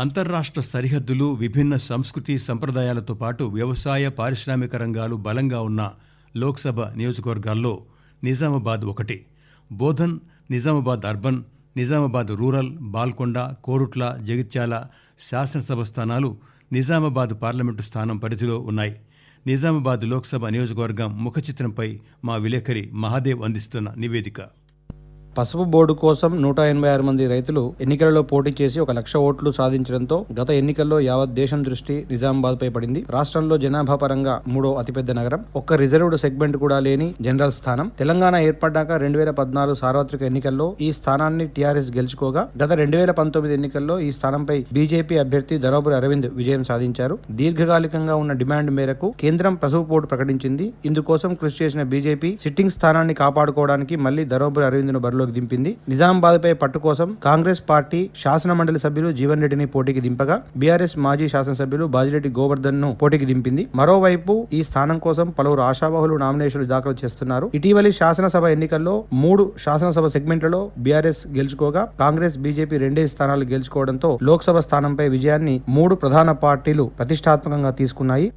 అంతర్రాష్ట్ర సరిహద్దులు విభిన్న సంస్కృతి సంప్రదాయాలతో పాటు వ్యవసాయ పారిశ్రామిక రంగాలు బలంగా ఉన్న లోక్సభ నియోజకవర్గాల్లో నిజామాబాద్ ఒకటి. బోధన్ నిజామాబాద్ అర్బన్ నిజామాబాద్ రూరల్ బాల్కొండ కోరుట్ల జగిత్యాల శాసనసభ స్థానాలు నిజామాబాద్ పార్లమెంటు స్థానం పరిధిలో ఉన్నాయి. నిజామాబాద్ లోక్సభ నియోజకవర్గం ముఖచిత్రంపై మా విలేకరి మహాదేవ్ అందిస్తున్న నివేదిక. పసుపు బోర్డు కోసం నూట ఎనభై ఆరు మంది రైతులు ఎన్నికలలో పోటీ చేసి ఒక లక్ష ఓట్లు సాధించడంతో గత ఎన్నికల్లో యావత్ దేశం దృష్టి నిజామాబాద్ పై పడింది. రాష్ట్రంలో జనాభా పరంగా మూడో అతిపెద్ద నగరం. ఒక్క రిజర్వ్డ్ సెగ్మెంట్ కూడా లేని జనరల్ స్థానం. తెలంగాణ ఏర్పడ్డాక రెండు వేల పద్నాలుగు సార్వత్రిక ఎన్నికల్లో ఈ స్థానాన్ని టీఆర్ఎస్ గెలుచుకోగా గత రెండు వేల పంతొమ్మిది ఎన్నికల్లో ఈ స్థానంపై బీజేపీ అభ్యర్థి ధరోబురి అరవింద్ విజయం సాధించారు. దీర్ఘకాలికంగా ఉన్న డిమాండ్ మేరకు కేంద్రం పసుపు బోర్డు ప్రకటించింది. ఇందుకోసం కృషి చేసిన బీజేపీ సిట్టింగ్ స్థానాన్ని కాపాడుకోవడానికి మళ్ళీ ధరోబురి అరవింద్ను బరిలోకి దింపింది. నిజామాబాద్ పై పట్టు కోసం కాంగ్రెస్ పార్టీ శాసన మండలి సభ్యులు జీవన్ రెడ్డిని పోటీకి దింపగా బీఆర్ఎస్ మాజీ శాసనసభ్యులు బాజిరెడ్డి గోవర్ధన్ను పోటీకి దింపింది. మరోవైపు ఈ స్థానం కోసం పలువురు ఆశావహులు నామినేషన్లు దాఖలు చేస్తున్నారు. ఇటీవలి శాసనసభ ఎన్నికల్లో మూడు శాసనసభ సెగ్మెంట్లలో బీఆర్ఎస్ గెలుచుకోగా కాంగ్రెస్ బీజేపీ రెండే స్థానాలు గెలుచుకోవడంతో లోక్సభ స్థానంపై విజయాన్ని మూడు ప్రధాన పార్టీలు ప్రతిష్టాత్మకంగా తీసుకున్నాయి.